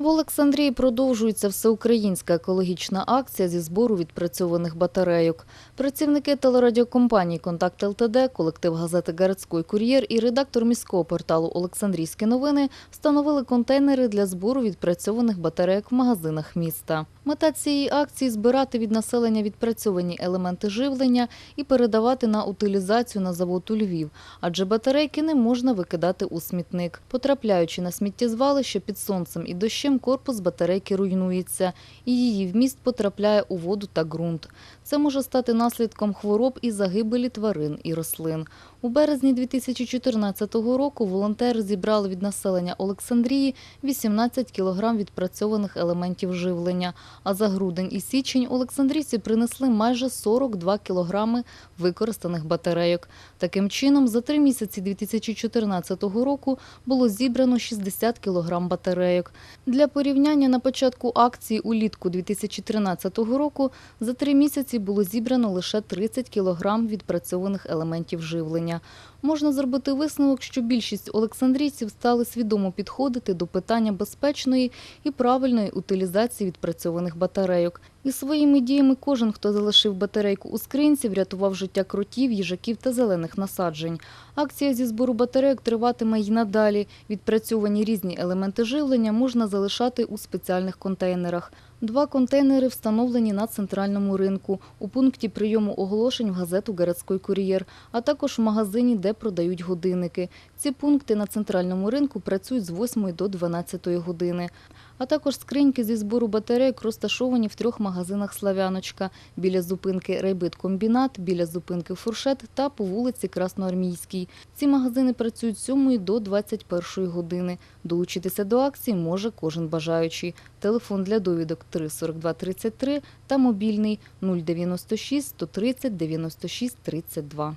В Олександрії продовжується всеукраїнська екологічна акція зі збору відпрацьованих батарейок. Працівники телерадіокомпанії «Контакт ЛТД», колектив газети «Городський кур'єр» і редактор міського порталу «Олександрійські новини» встановили контейнери для збору відпрацьованих батарейок в магазинах міста. Мета цієї акції – збирати від населення відпрацьовані елементи живлення і передавати на утилізацію на завод у Львів, адже батарейки не можна викидати у смітник. Потрапляючи на сміттєзвалище під сонцем і дощем, корпус батарейки руйнується, і її вміст потрапляє у воду та ґрунт. Це може стати наслідком хвороб і загибелі тварин і рослин. У березні 2014 року волонтери зібрали від населення Олександрії 18 кілограм відпрацьованих елементів живлення, а за грудень і січень олександрійці принесли майже 42 кілограми використаних батарейок. Таким чином, за три місяці 2014 року було зібрано 60 кілограм батарейок. Для порівняння на початку акції улітку 2013 року за три місяці було зібрано лише 30 кілограм відпрацьованих елементів живлення. Можна зробити висновок, що більшість олександрійців стали свідомо підходити до питання безпечної і правильної утилізації відпрацьованих батарейок. І своїми діями кожен, хто залишив батарейку у скринці, врятував життя кротів, їжаків та зелених насаджень. Акція зі збору батарейок триватиме й надалі. Відпрацьовані різні елементи живлення можна залишати у спеціальних контейнерах. Два контейнери встановлені на центральному ринку, у пункті прийому оголошень в газету «Городський кур'єр», а також в магазині, де продають годинники. Ці пункти на центральному ринку працюють з 8 до 12 години. А також скриньки зі збору батарейок розташовані в трьох магазинах «Славяночка» біля зупинки «Райбиткомбінат», біля зупинки «Фуршет» та по вулиці Красноармійській. Ці магазини працюють з 7 до 21 години. Долучитися до акції може кожен бажаючий. Телефон для довідок 3 42 33 та мобільний 096 130 96 32.